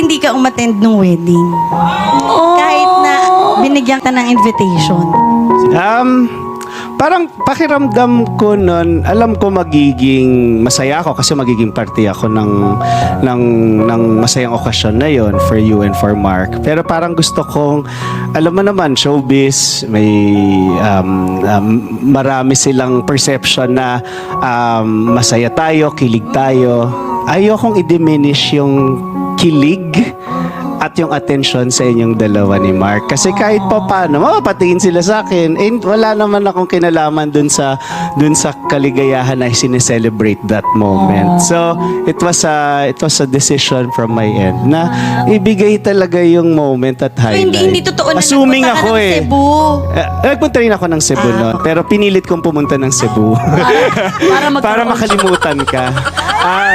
hindi ka umattend ng wedding? Kahit na binigyan ka ng invitation. Um, parang pakiramdam ko nun, alam ko magiging masaya ako kasi magiging parte ako ng, ng, ng masayang okasyon na yon for you and for Mark. Pero parang gusto kong, alam mo naman, showbiz, may um, um, marami silang perception na um, masaya tayo, kilig tayo. Ayokong i-diminish yung kilig at yung attention sa inyong dalawa ni Mark. Kasi kahit pa paano, mapapatingin sila sa akin. And wala naman akong kinalaman dun sa dun sa kaligayahan na sineselebrate that moment. So, it was a it was a decision from my end na ibigay talaga yung moment at highlight. hindi, hindi totoo na Assuming nagpunta ka ako ng eh. Cebu. Eh, nagpunta rin ako ng Cebu Ah. noon, pero pinilit kong pumunta ng Cebu. Para para makalimutan ka. Ah,